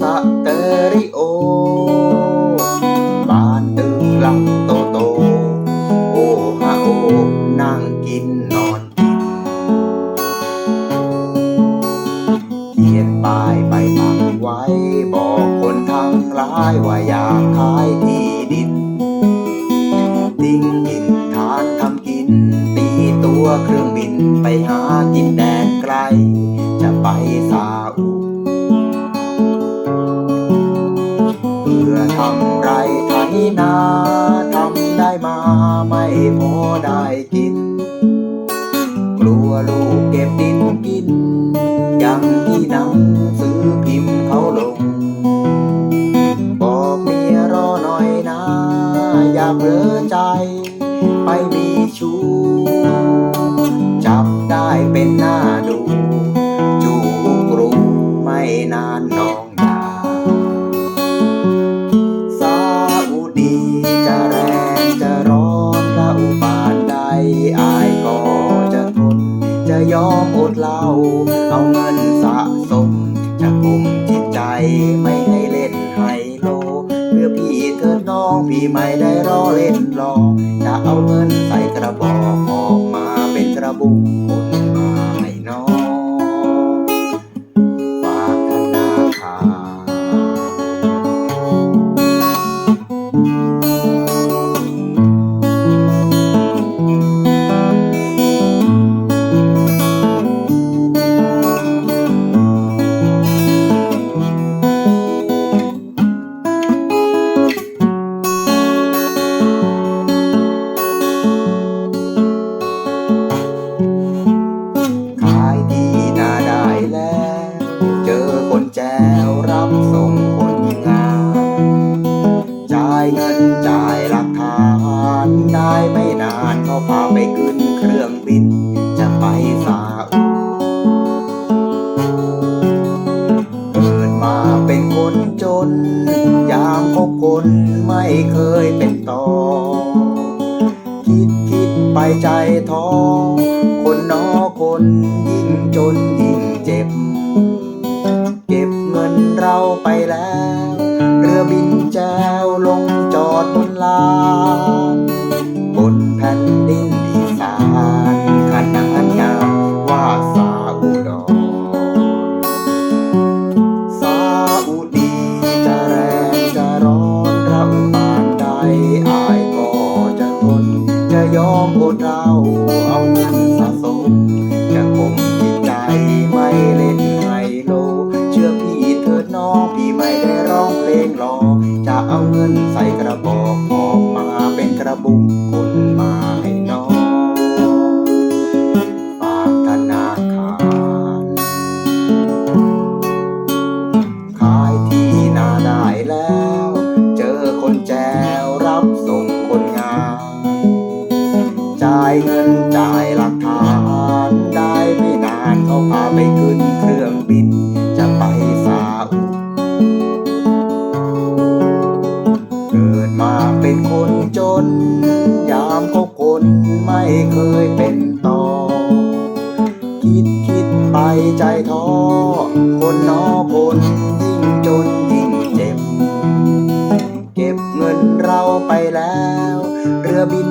สเตอริโอ ลัวลูกเก็บดินกิน อย่างที่หนังซื้อพิมพ์เขาลง บอกเมียรอหน่อยนะ อย่าเผลอใจ ไปมีชู้ จับได้เป็นหน้าดู จูกรูไม่นานน้องยา จะยอมอดเล่า เอาเงินสะสมจะคุมจิตใจไม่ให้เล่นไฮโล เพื่อพี่เถิดน้องพี่ไม่ได้รอเล่นรอ จะเอาเงินใส่กระบอกออกมาเป็นกระบุงคน เครื่องบินจะไปซาอุเกิดมาเป็นคนจน ยามคบคนไม่เคยเป็นต่อ คิดคิดไปใจท้อคนนอคนยิ่งจนยิ่งเจ็บ ไปขึ้นเครื่องบิน จะไปซาอุเกิดมาเป็นคนจน ยามคบคนไม่เคยเป็นต่อ คิดคิดไปใจท้อ คนนอคนยิ่งจนยิ่งเจ็บ เก็บเงินเราไปแล้ว เรือบิน